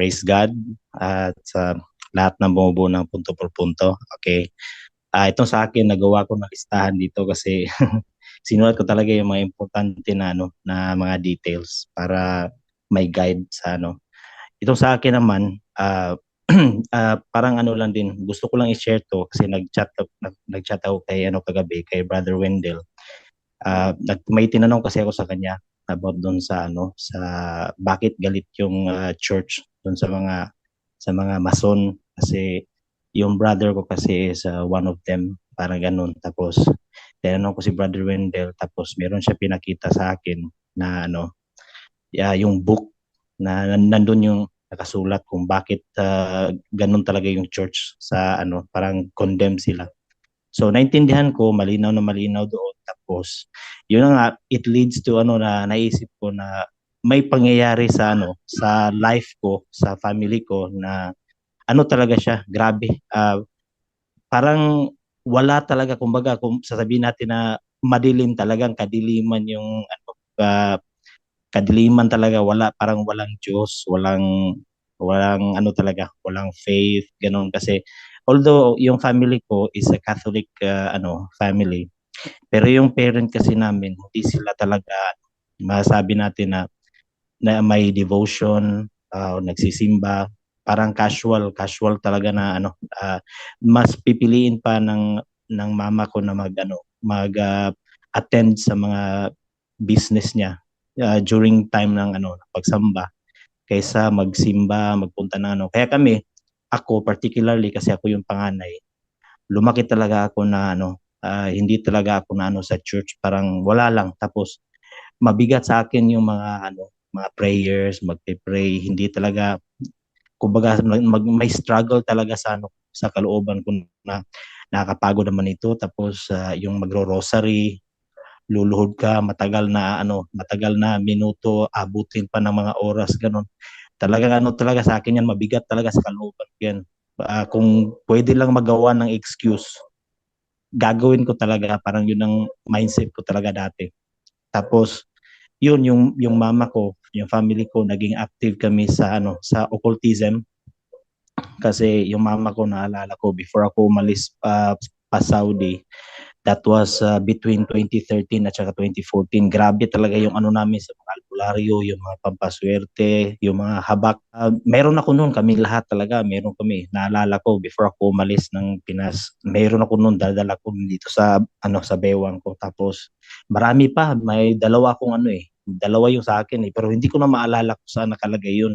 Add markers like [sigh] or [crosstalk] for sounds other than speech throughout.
praise God at sa lahat ng bumubuo ng punto por punto. Okay. Ah, itong sa akin nagawa ko ng listahan dito kasi [laughs] sinulat ko talaga yung mga importante na ano na mga details para may guide sa ano. Itong sa akin naman ah [clears throat] ah, parang ano lang din gusto ko lang i-share to kasi nag-chat nag, nag-chat ako kay ano kagabi kay Brother Wendell. Ah, nag, may tinanong kasi ako sa kanya about doon sa ano sa bakit galit yung ah, church doon sa mga sa mga mason. Kasi yung brother ko kasi is uh, one of them parang ganun. Tapos tinanong ko si brother Wendell tapos meron siya pinakita sa akin na ano yeah, yung book na nandun yung nakasulat kung bakit uh, ganun talaga yung church sa ano parang condemn sila so naintindihan ko malinaw na malinaw doon tapos yun nga it leads to ano na naisip ko na may pangyayari sa ano sa life ko sa family ko na ano talaga siya, grabe. Uh, parang wala talaga, kumbaga, kung sasabihin natin na madilim talagang kadiliman yung ano, uh, kadiliman talaga, wala, parang walang Diyos, walang, walang ano talaga, walang faith, ganun. Kasi, although yung family ko is a Catholic uh, ano family, pero yung parent kasi namin, hindi sila talaga, masabi natin na, na may devotion, uh, nagsisimba, parang casual, casual talaga na ano, uh, mas pipiliin pa ng ng mama ko na mag ano, mag uh, attend sa mga business niya uh, during time ng ano, pagsamba kaysa magsimba, magpunta ng ano. Kaya kami, ako particularly kasi ako yung panganay, lumaki talaga ako na ano, uh, hindi talaga ako na ano sa church, parang wala lang. Tapos mabigat sa akin yung mga ano, mga prayers, magpe-pray, hindi talaga kumbaga mag, may struggle talaga sa ano sa kalooban ko na nakakapagod naman ito tapos uh, yung magro-rosary luluhod ka matagal na ano matagal na minuto abutin pa ng mga oras ganun talaga ano talaga sa akin yan mabigat talaga sa kalooban yan. Uh, kung pwede lang magawa ng excuse gagawin ko talaga parang yun ang mindset ko talaga dati. Tapos yun yung yung mama ko yung family ko naging active kami sa ano sa occultism. Kasi yung mama ko naalala ko before ako umalis uh, pa Saudi that was uh, between 2013 at saka 2014 grabe talaga yung ano namin sa mga albularyo yung mga pampaswerte yung mga habak uh, meron ako noon kami lahat talaga meron kami naalala ko before ako umalis ng Pinas meron ako noon dadala ko dito sa ano sa bewang ko tapos marami pa may dalawa akong ano eh dalawa yung sa akin eh. Pero hindi ko na maalala kung saan nakalagay yun.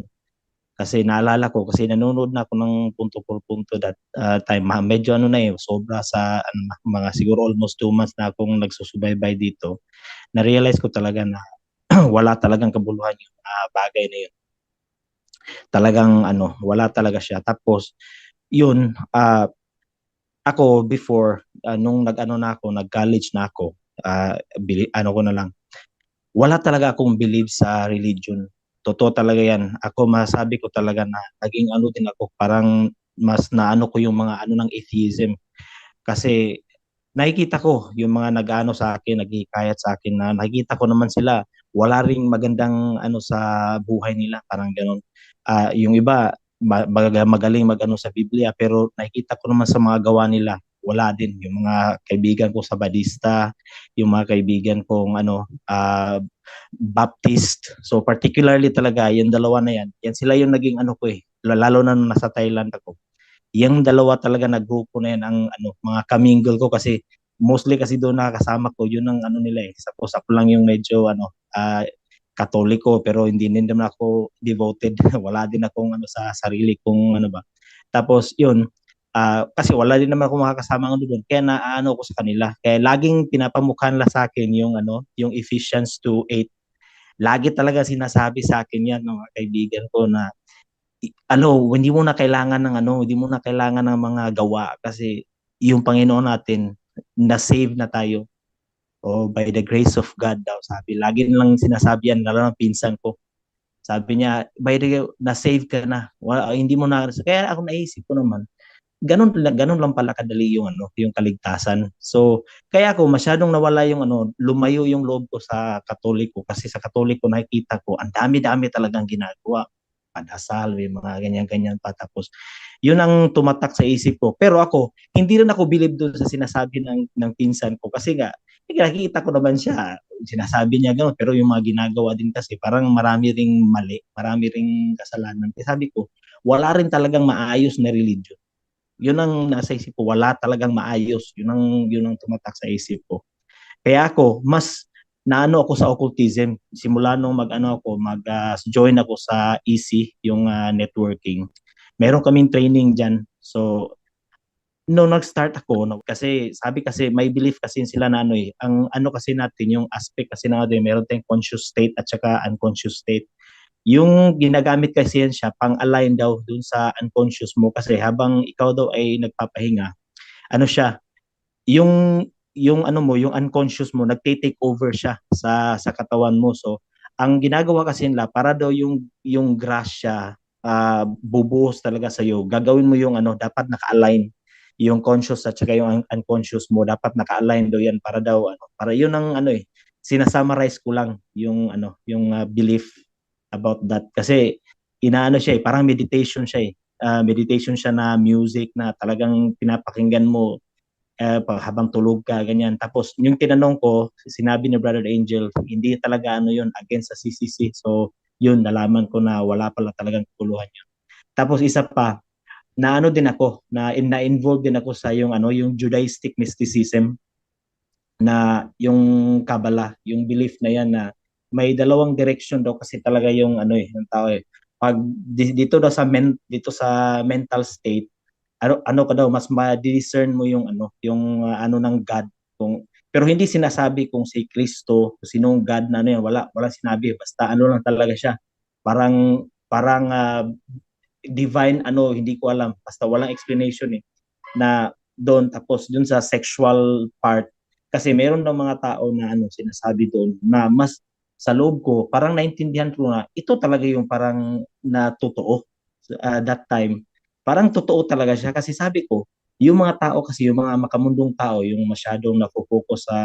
Kasi naalala ko, kasi nanonood na ako ng punto por punto that uh, time. Medyo ano na eh, sobra sa ano, mga siguro almost two months na akong nagsusubaybay dito. Na-realize ko talaga na [clears throat] wala talagang kabuluhan yung uh, bagay na yun. Talagang ano, wala talaga siya. Tapos, yun, uh, ako before, uh, nung nag-ano na ako, nag-college na ako, uh, bili, ano ko na lang, wala talaga akong believe sa religion. Totoo talaga yan. Ako masabi ko talaga na naging ano din ako, parang mas naano ko yung mga ano ng atheism. Kasi nakikita ko yung mga nag-ano sa akin, naghihikayat sa akin na nakikita ko naman sila, wala ring magandang ano sa buhay nila, parang ganun. Uh, yung iba, magaling mag-ano sa Biblia, pero nakikita ko naman sa mga gawa nila, wala din yung mga kaibigan ko sa Badista, yung mga kaibigan kong ano uh, Baptist. So particularly talaga yung dalawa na yan, yan sila yung naging ano ko eh, lalo na nung nasa Thailand ako. Yung dalawa talaga naggrupo na yan ang ano mga kamingle ko kasi mostly kasi doon nakakasama ko yun ang ano nila eh. Suppose ako lang yung medyo ano uh, katoliko pero hindi din naman ako devoted. [laughs] Wala din akong ano sa sarili kong ano ba. Tapos yun, uh, kasi wala din naman ako makakasama ng doon kaya naaano ko sa kanila. Kaya laging pinapamukha nila sa akin yung ano yung Ephesians 2:8 lagi talaga sinasabi sa akin yan ng mga kaibigan ko na ano hindi mo na kailangan ng ano hindi mo na kailangan ng mga gawa kasi yung Panginoon natin na save na tayo. Oh by the grace of God daw sabi. Lagi nilang sinasabi yan lalo ng pinsan ko. Sabi niya by the na save ka na. Wala, hindi mo na kaya ako naisip ko naman ganun ganun lang pala kadali yung ano, yung kaligtasan. So, kaya ako masyadong nawala yung ano, lumayo yung loob ko sa Katoliko kasi sa Katoliko nakikita ko ang dami-dami talagang ginagawa. padasal, may mga ganyan-ganyan pa. Tapos, yun ang tumatak sa isip ko. Pero ako, hindi rin ako believe doon sa sinasabi ng, ng pinsan ko. Kasi nga, eh, nakikita ko naman siya, sinasabi niya gano'n. Pero yung mga ginagawa din kasi, parang marami ring mali, marami ring kasalanan. Kaya sabi ko, wala rin talagang maayos na religion. Yun ang nasa isip ko, wala talagang maayos. Yun ang, yun ang tumatak sa isip ko. Kaya ako, mas naano ako sa occultism. Simula nung mag-ano ako, mag-join ako sa EC, yung uh, networking. Meron kaming training diyan. So no nag-start ako no, kasi sabi kasi may belief kasi sila na ano eh ang ano kasi natin yung aspect kasi na ano, meron tayong conscious state at saka unconscious state yung ginagamit kasi yan siya pang align daw dun sa unconscious mo kasi habang ikaw daw ay nagpapahinga ano siya yung yung ano mo, yung unconscious mo, nagte-take over siya sa sa katawan mo. So, ang ginagawa kasi nila para daw yung yung grasya uh, bubuhos talaga sa iyo. Gagawin mo yung ano, dapat naka-align yung conscious at saka yung unconscious mo dapat naka-align daw yan para daw ano para yun ang ano eh sinasummarize ko lang yung ano yung uh, belief about that kasi inaano siya eh parang meditation siya eh uh, meditation siya na music na talagang pinapakinggan mo uh, habang tulog ka, ganyan. Tapos, yung tinanong ko, sinabi ni Brother Angel, hindi talaga ano yun, against sa CCC. So, yun, nalaman ko na wala pala talagang kuluhan yun. Tapos, isa pa, na ano din ako, na na-involve din ako sa yung ano, yung Judaistic mysticism na yung Kabbalah, yung belief na yan na may dalawang direction daw kasi talaga yung ano eh, ng tao eh. Pag dito daw sa men, dito sa mental state, ano ano ka daw mas ma-discern mo yung ano yung uh, ano ng God. Kung pero hindi sinasabi kung si Kristo sinong God na ano yan wala wala sinabi. Basta ano lang talaga siya. Parang parang uh, divine ano hindi ko alam. Basta walang explanation eh na doon. Tapos doon sa sexual part kasi meron daw mga tao na ano sinasabi doon na mas sa loob ko parang naintindihan ko na ito talaga yung parang na totoo uh, that time parang totoo talaga siya kasi sabi ko, yung mga tao kasi, yung mga makamundong tao, yung masyadong nafo-focus sa,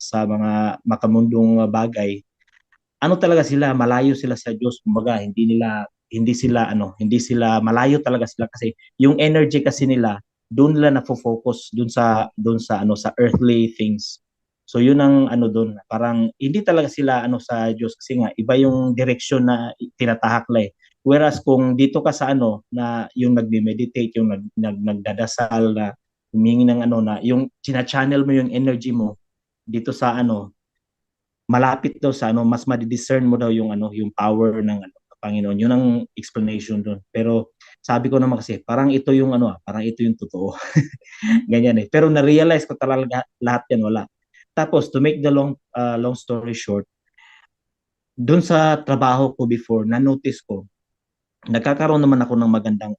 sa mga makamundong bagay, ano talaga sila, malayo sila sa Diyos, kumbaga, hindi nila, hindi sila, ano, hindi sila, malayo talaga sila kasi yung energy kasi nila, doon nila nafo-focus doon sa doon sa ano sa earthly things. So yun ang ano doon, parang hindi talaga sila ano sa Diyos kasi nga iba yung direction na tinatahak la eh. Whereas kung dito ka sa ano na yung nagme-meditate, yung nag, nag nagdadasal na humingi ng ano na yung china-channel mo yung energy mo dito sa ano malapit daw sa ano mas ma-discern mo daw yung ano yung power ng ano Panginoon. Yun ang explanation doon. Pero sabi ko naman kasi parang ito yung ano ah, parang ito yung totoo. [laughs] Ganyan eh. Pero na-realize ko talaga lahat yan wala. Tapos to make the long uh, long story short, doon sa trabaho ko before, na-notice ko nagkakaroon naman ako ng magandang,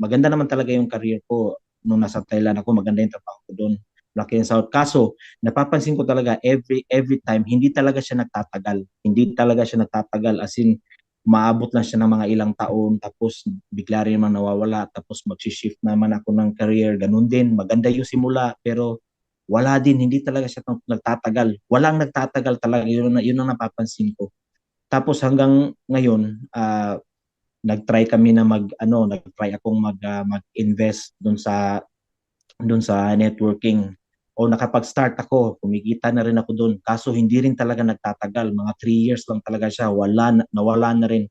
maganda naman talaga yung career ko nung nasa Thailand ako, maganda yung trabaho ko doon. Lucky and South. Kaso, napapansin ko talaga every every time, hindi talaga siya nagtatagal. Hindi talaga siya nagtatagal. As in, maabot lang siya ng mga ilang taon, tapos bigla rin naman nawawala, tapos mag-shift naman ako ng career. Ganun din, maganda yung simula, pero wala din, hindi talaga siya nagtatagal. Walang nagtatagal talaga, yun, yun ang napapansin ko. Tapos hanggang ngayon, uh, nag-try kami na mag ano, nag-try akong mag uh, mag-invest doon sa doon sa networking. O nakapag-start ako, kumikita na rin ako doon. Kaso hindi rin talaga nagtatagal, mga 3 years lang talaga siya, wala nawala na rin.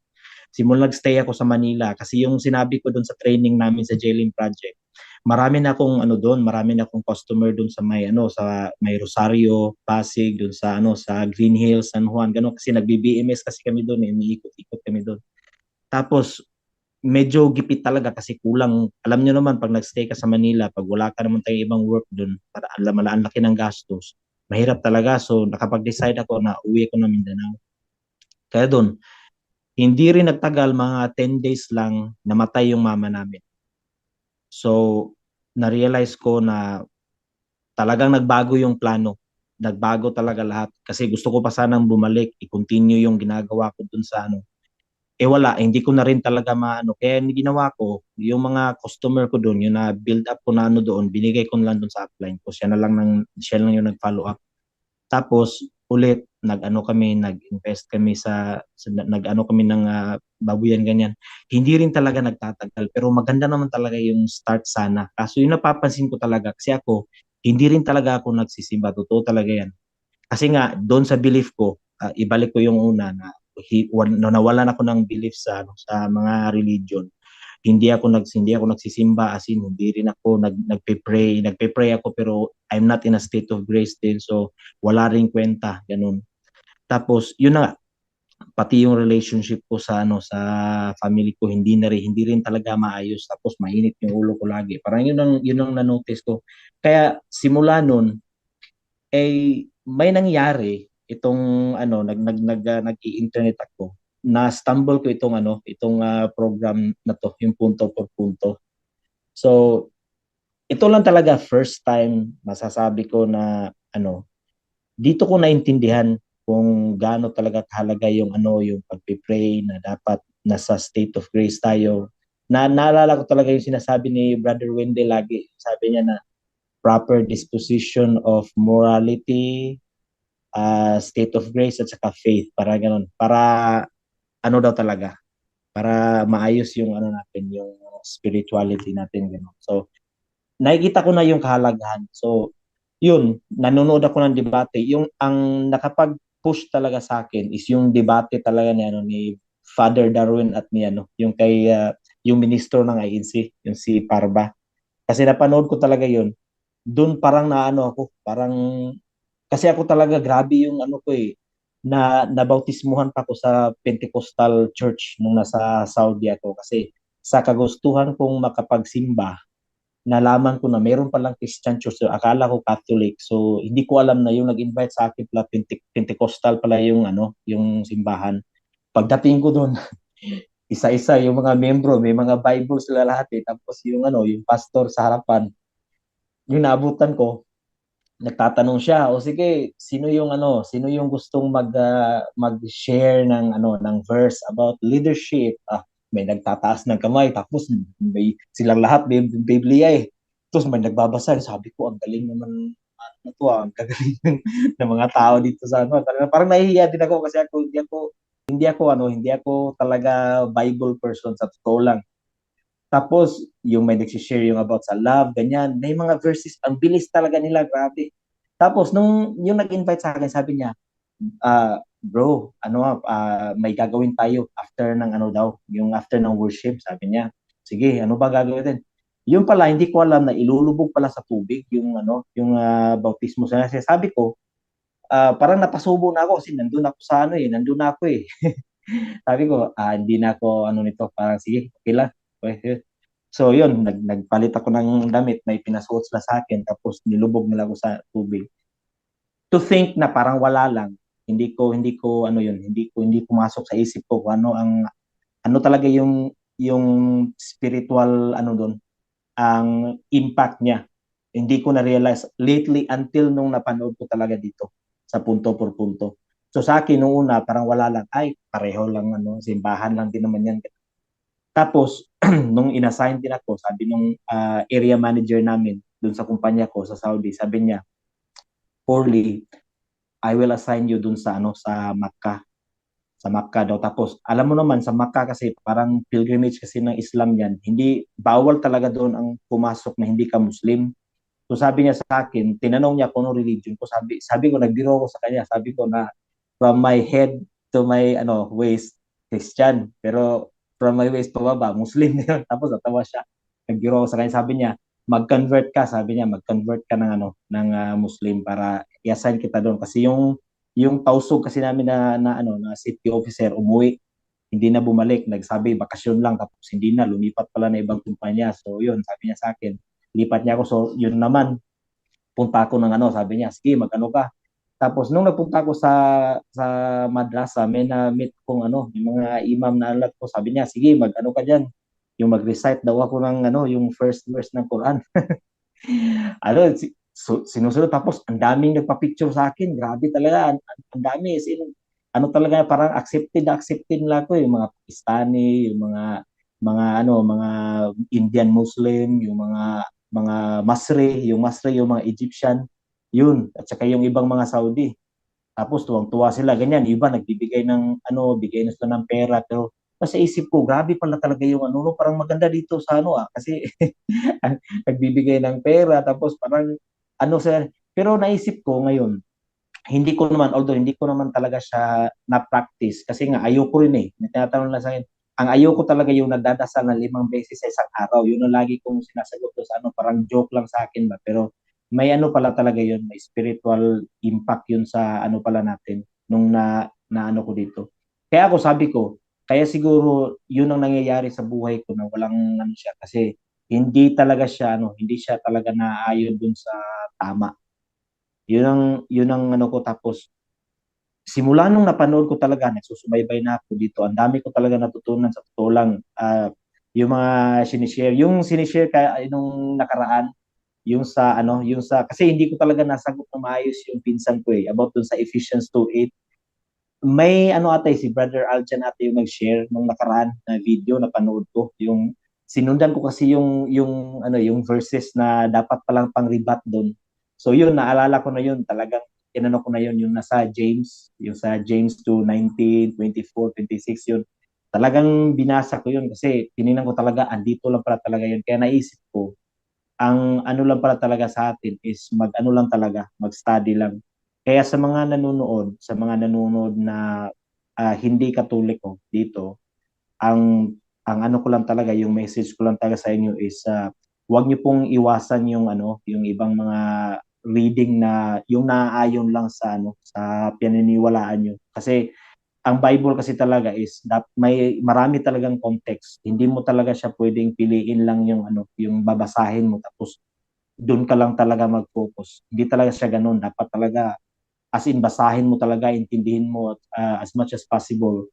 Simula nag-stay ako sa Manila kasi yung sinabi ko doon sa training namin sa Jailing Project, marami na akong ano doon, marami na akong customer doon sa may ano sa may Rosario, Pasig, doon sa ano sa Green Hills, San Juan, ganun kasi nagbi-BMS kasi kami doon, eh, umiikot-ikot kami doon. Tapos, medyo gipit talaga kasi kulang. Alam nyo naman, pag nagstay ka sa Manila, pag wala ka naman tayong ibang work doon, para alam ang laki ng gastos, mahirap talaga. So, nakapag-decide ako na uwi ako na Mindanao. Kaya doon, hindi rin nagtagal, mga 10 days lang, namatay yung mama namin. So, na-realize ko na talagang nagbago yung plano. Nagbago talaga lahat. Kasi gusto ko pa sanang bumalik, i-continue yung ginagawa ko dun sa ano, eh wala, hindi ko na rin talaga maano. Kaya yung ginawa ko, yung mga customer ko doon, yung na build up ko na ano doon, binigay ko na lang doon sa upline ko. Siya na lang nang siya lang yung nag-follow up. Tapos ulit nag-ano kami, nag-invest kami sa, sa nag-ano kami ng uh, babuyan ganyan. Hindi rin talaga nagtatagal pero maganda naman talaga yung start sana. Kaso yung napapansin ko talaga kasi ako hindi rin talaga ako nagsisimba. Totoo talaga yan. Kasi nga doon sa belief ko, uh, ibalik ko yung una na he, nawalan ako ng belief sa ano, sa mga religion hindi ako nag hindi ako nagsisimba as in hindi rin ako nag nagpe-pray nagpe-pray ako pero I'm not in a state of grace din so wala ring kwenta ganun tapos yun na pati yung relationship ko sa ano sa family ko hindi na rin hindi rin talaga maayos. Tapos mainit yung ulo ko lagi. Parang yun ang yun ang na-notice ko. Kaya simula noon eh may nangyari itong ano nag nag nag, uh, nag-internet ako. Na stumble ko itong ano, itong uh, program na to, yung punto por punto. So, ito lang talaga first time masasabi ko na ano, dito ko naintindihan kung gaano talaga kahalaga yung ano, yung pagpe-pray na dapat nasa state of grace tayo. Na naalala ko talaga yung sinasabi ni Brother Wende lagi. Sabi niya na proper disposition of morality, uh, state of grace at saka faith para ganun. Para ano daw talaga para maayos yung ano natin yung spirituality natin gano'n. So nakikita ko na yung kahalagahan. So yun, nanonood ako ng debate. Yung ang nakapag-push talaga sa akin is yung debate talaga ni ano ni Father Darwin at ni ano, yung kay uh, yung ministro ng INC, yung si Parba. Kasi napanood ko talaga yun. Doon parang naano ako, parang kasi ako talaga grabe yung ano ko eh, na nabautismuhan pa ako sa Pentecostal Church nung nasa Saudi ako kasi sa kagustuhan kong makapagsimba nalaman ko na meron palang Christian church. So, akala ko Catholic. So, hindi ko alam na yung nag-invite sa akin pala Pente- Pentecostal pala yung ano, yung simbahan. Pagdating ko doon, [laughs] isa-isa yung mga membro, may mga Bible sila lahat eh. Tapos yung ano, yung pastor sa harapan. Yung naabutan ko, nagtatanong siya, o sige, sino yung ano, sino yung gustong mag uh, mag-share ng ano ng verse about leadership? Ah, may nagtataas ng kamay tapos may silang lahat may Biblia eh. Tapos may nagbabasa, sabi ko, ang galing naman ano to, ah, ang gagaling [laughs] ng mga tao dito sa ano. Parang nahihiya din ako kasi ako hindi ako hindi ako ano, hindi ako talaga Bible person sa totoo lang. Tapos, yung may nagsishare yung about sa love, ganyan. May mga verses, ang bilis talaga nila, grabe. Tapos, nung yung nag-invite sa akin, sabi niya, uh, bro, ano, uh, may gagawin tayo after ng ano daw, yung after ng worship, sabi niya. Sige, ano ba gagawin din? Yung pala, hindi ko alam na ilulubog pala sa tubig yung ano, yung uh, bautismo sa sabi ko, uh, parang napasubo na ako kasi nandun ako sa ano eh, nandun na ako eh. [laughs] sabi ko, ah, hindi na ako ano nito, parang sige, okay lang. So yun, nag, nagpalit ako ng damit, may pinasuot sila sa akin, tapos nilubog nila ako sa tubig. To think na parang wala lang, hindi ko hindi ko ano yun, hindi ko hindi pumasok sa isip ko kung ano ang ano talaga yung yung spiritual ano doon, ang impact niya. Hindi ko na realize lately until nung napanood ko talaga dito sa punto por punto. So sa akin nung una parang wala lang, ay pareho lang ano, simbahan lang din naman yan. Tapos, [clears throat] nung inassign din ako, sabi nung uh, area manager namin dun sa kumpanya ko sa Saudi, sabi niya, Poorly, I will assign you dun sa ano sa Makkah. Sa Makkah daw. Tapos, alam mo naman, sa Makkah kasi parang pilgrimage kasi ng Islam yan. Hindi, bawal talaga doon ang pumasok na hindi ka Muslim. So sabi niya sa akin, tinanong niya kung ano religion ko. Sabi, sabi ko, nagbiro ko sa kanya. Sabi ko na from my head to my ano waist, Christian. Pero from my waist pababa, Muslim na [laughs] Tapos natawa siya. Nagbiro sa kanya, sabi niya, mag-convert ka, sabi niya, mag-convert ka ng ano, ng uh, Muslim para i-assign kita doon. Kasi yung yung tausog kasi namin na, na ano na city officer umuwi. Hindi na bumalik. Nagsabi bakasyon lang tapos hindi na. Lumipat pala na ibang kumpanya. So yun sabi niya sa akin. Lipat niya ako. So yun naman. Punta ako ng ano sabi niya sige magano ka. Tapos nung nagpunta ako sa sa madrasa, may na-meet kong ano, yung mga imam na alat ko, sabi niya, sige, mag-ano ka diyan. Yung mag-recite daw ako ng ano, yung first verse ng Quran. [laughs] ano, so, sinusunod tapos ang daming nagpa-picture sa akin. Grabe talaga, ang, ang dami. Sin, ano talaga parang accepted accepted nila ko yung mga Pakistani, yung mga mga ano, mga Indian Muslim, yung mga mga Masri, yung Masri, yung mga Egyptian yun, at saka yung ibang mga Saudi. Tapos tuwang-tuwa sila, ganyan. Iba nagbibigay ng ano, bigay na sila ng pera. Pero sa isip ko, grabe pala talaga yung ano, no, parang maganda dito sa ano ah. Kasi [laughs] nagbibigay ng pera. Tapos parang ano sa, pero naisip ko ngayon, hindi ko naman, although hindi ko naman talaga siya na-practice. Kasi nga, ayoko rin eh. Tinatanong lang sa akin, ang ayoko talaga yung nagdadasal na limang beses sa isang araw. Yun ang lagi kong sinasagot sa ano, parang joke lang sa akin ba. Pero may ano pala talaga yun, may spiritual impact yun sa ano pala natin nung na, na ano ko dito. Kaya ako sabi ko, kaya siguro yun ang nangyayari sa buhay ko na walang ano siya kasi hindi talaga siya ano, hindi siya talaga naayon dun sa tama. Yun ang yun ang ano ko tapos simula nung napanood ko talaga, nagsusubaybay na ako dito. Ang dami ko talaga natutunan sa totoo lang. Uh, yung mga sinishare, yung sinishare kaya nung nakaraan, yung sa ano, yung sa kasi hindi ko talaga nasagot na maayos yung pinsan ko eh about dun sa Ephesians 2:8. May ano ate si Brother Aljan ate yung nag-share nung nakaraan na video na panood ko, yung sinundan ko kasi yung yung ano yung verses na dapat palang pang-rebat doon. So yun naalala ko na yun talagang inano ko na yun yung nasa James, yung sa James 2:19, 24, 26 yun. Talagang binasa ko yun kasi tiningnan ko talaga andito lang pala talaga yun. Kaya naisip ko ang ano lang pala talaga sa atin is mag ano lang talaga, mag-study lang. Kaya sa mga nanonood, sa mga nanonood na uh, hindi katoliko dito, ang ang ano ko lang talaga, yung message ko lang talaga sa inyo is uh, huwag niyo pong iwasan yung ano, yung ibang mga reading na yung naaayon lang sa ano, sa pinaniniwalaan niyo. Kasi ang Bible kasi talaga is that may marami talagang context. Hindi mo talaga siya pwedeng piliin lang yung ano, yung babasahin mo tapos doon ka lang talaga mag-focus. Hindi talaga siya ganoon. Dapat talaga as in basahin mo talaga, intindihin mo uh, as much as possible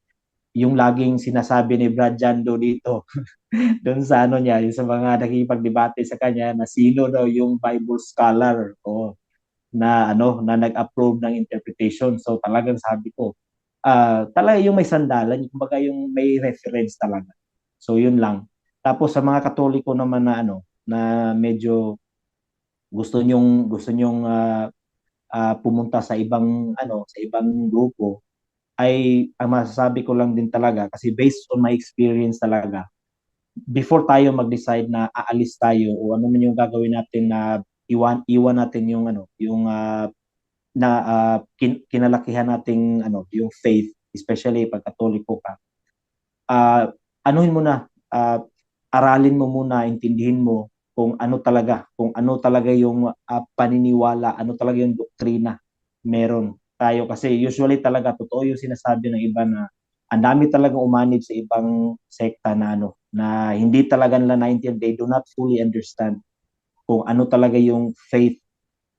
yung laging sinasabi ni Brad Jando dito [laughs] doon sa ano niya, yung sa mga nakikipagdebate sa kanya na sino daw yung Bible scholar o na ano na nag-approve ng interpretation. So talagang sabi ko, uh, talaga yung may sandalan, kumbaga yung may reference talaga. So yun lang. Tapos sa mga Katoliko naman na ano, na medyo gusto nyong gusto nyong uh, uh, pumunta sa ibang ano, sa ibang grupo ay ang masasabi ko lang din talaga kasi based on my experience talaga before tayo mag-decide na aalis tayo o ano man yung gagawin natin na iwan iwan natin yung ano yung uh, na uh, kin- kinalakihan nating ano yung faith especially pag katoliko ka uh, anuhin mo na uh, aralin mo muna intindihin mo kung ano talaga kung ano talaga yung uh, paniniwala ano talaga yung doktrina meron tayo. Kasi usually talaga totoo yung sinasabi ng iba na ang dami talagang umanib sa ibang sekta na ano na hindi talaga nila naintindihan. They do not fully understand kung ano talaga yung faith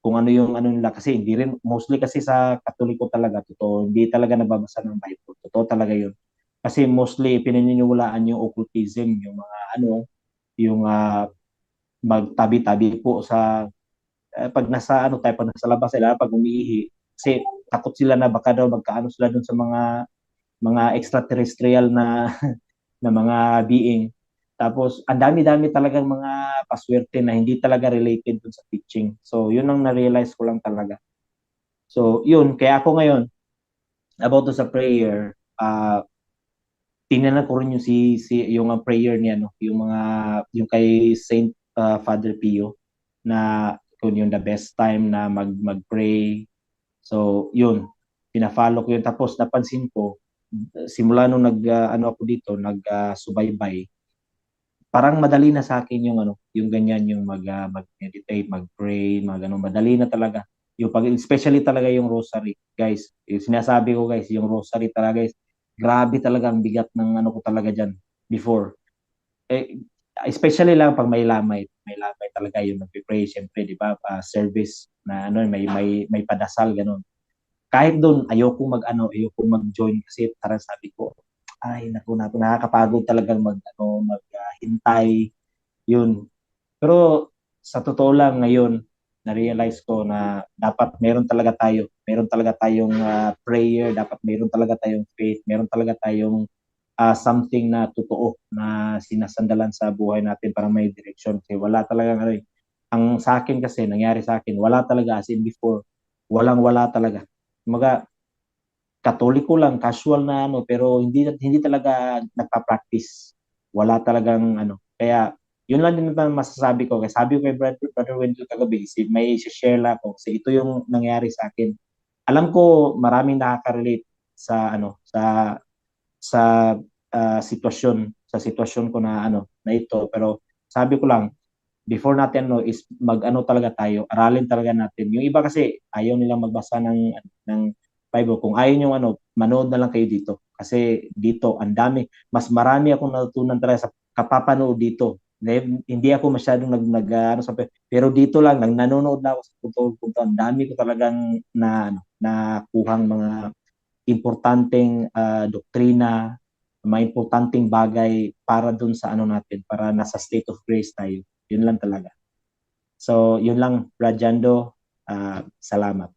kung ano yung ano nila. Kasi hindi rin mostly kasi sa Katoliko talaga totoo hindi talaga nababasa ng Bible. Totoo talaga yun. Kasi mostly pinaniniwalaan yung occultism yung mga ano yung uh, magtabi-tabi po sa uh, pag nasa ano tayo pag nasa labas sila pag umiihi kasi takot sila na baka daw magkaano sila dun sa mga mga extraterrestrial na [laughs] na mga being tapos, ang dami-dami talagang mga paswerte na hindi talaga related dun sa teaching. So, yun ang na-realize ko lang talaga. So, yun. Kaya ako ngayon, about to sa prayer, uh, tingnan ko rin yung si, si yung uh, prayer niya no yung mga yung kay Saint uh, Father Pio na kung yung the best time na mag mag-pray so yun pina-follow ko yun tapos napansin ko simula nung nag uh, ano ako dito nag uh, subaybay parang madali na sa akin yung ano, yung ganyan yung mag uh, mag-meditate, mag-pray, mag ano, madali na talaga. Yung pag especially talaga yung rosary, guys. Yung sinasabi ko guys, yung rosary talaga guys, grabe talaga ang bigat ng ano ko talaga diyan before. Eh, especially lang pag may lamay, may lamay talaga yung nagpe-pray syempre, di ba? Uh, service na ano, may may may padasal ganun. Kahit doon ayoko mag ano, ayoko mag-join kasi parang sabi ko, ay naku na nakakapagod talagang mag ano maghintay uh, yun pero sa totoo lang ngayon na-realize ko na dapat meron talaga tayo meron talaga tayong uh, prayer dapat meron talaga tayong faith meron talaga tayong uh, something na totoo na sinasandalan sa buhay natin para may direction kasi wala talaga ano eh. ang sa akin kasi nangyari sa akin wala talaga as in before walang wala talaga mga katoliko lang, casual na ano, pero hindi hindi talaga nagpa-practice. Wala talagang ano. Kaya yun lang din naman masasabi ko. Kaya sabi ko kay Brother, Brother Wendell kagabi, si, may share lang ako kasi ito yung nangyari sa akin. Alam ko maraming nakaka-relate sa ano sa sa uh, sitwasyon sa sitwasyon ko na ano na ito. Pero sabi ko lang before natin no is mag-ano talaga tayo aralin talaga natin. Yung iba kasi ayaw nilang magbasa ng ng Bible. Kung ayaw niyo ano manood na lang kayo dito. Kasi dito ang dami. Mas marami akong natutunan talaga sa kapapanood dito. Hindi ako masyadong nag, nag ano, sa, pero dito lang nang nanonood na ako sa punto-punto ang dami ko talagang na ano na kuhang mga importanteng uh, doktrina may importanteng bagay para dun sa ano natin para nasa state of grace tayo. Yun lang talaga. So yun lang Brad Jando. Uh, salamat